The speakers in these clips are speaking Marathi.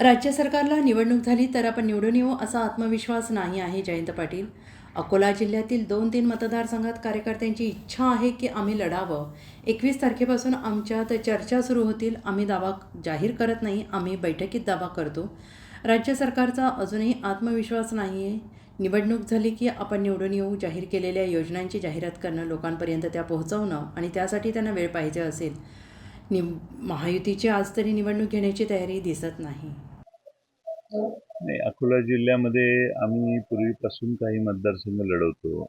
राज्य सरकारला निवडणूक झाली तर आपण निवडून येऊ असा आत्मविश्वास नाही आहे जयंत पाटील. अकोला जिल्ह्यातील दोन तीन मतदारसंघात कार्यकर्त्यांची इच्छा आहे की आम्ही लढावं. एकवीस तारखेपासून आमच्यात चर्चा सुरू होतील. आम्ही दावा जाहीर करत नाही. आम्ही बैठकीत दावा करतो. राज्य सरकारचा अजूनही आत्मविश्वास नाही आहे निवडणूक झाली की आपण निवडून येऊ. जाहीर केलेल्या योजनांची जाहिरात करणं लोकांपर्यंत त्या पोहोचवणं आणि त्यासाठी त्यांना वेळ पाहिजे असेल. नि महायुतीची आज तरी निवडणूक घेण्याची तयारी दिसत नाही. नाही अकोला जिल्ह्यामध्ये आम्ही पूर्वीपासून काही मतदारसंघ लढवतो.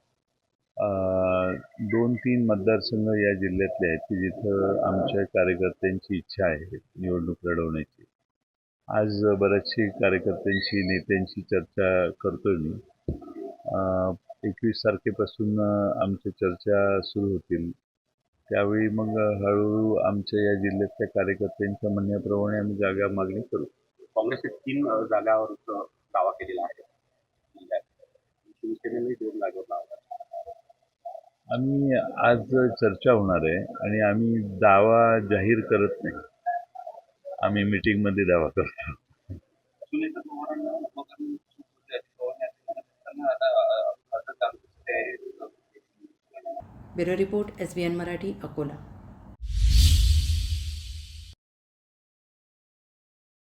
दोन तीन मतदारसंघ या जिल्ह्यातले आहेत की जिथं आमच्या कार्यकर्त्यांची इच्छा आहे निवडणूक लढवण्याची. आज बऱ्याचशी कार्यकर्त्यांशी नेत्यांशी चर्चा करतोय मी. एकवीस तारखेपासून आमच्या चर्चा सुरू होतील. त्यावेळी मग हळूहळू आमच्या या जिल्ह्यातल्या कार्यकर्त्यांच्या म्हणण्याप्रमाणे आम्ही जागा मागणी करू. काँग्रेसने तीन जागावर दावा केलेला आहे. शिवसेनेने दोन जागेवर दावा केला. आम्ही आज चर्चा होणार आहे आणि आम्ही दावा जाहीर करत नाही. आम्ही मीटिंगमध्ये दावा करतो. Bureau report S B N Marathi Akola.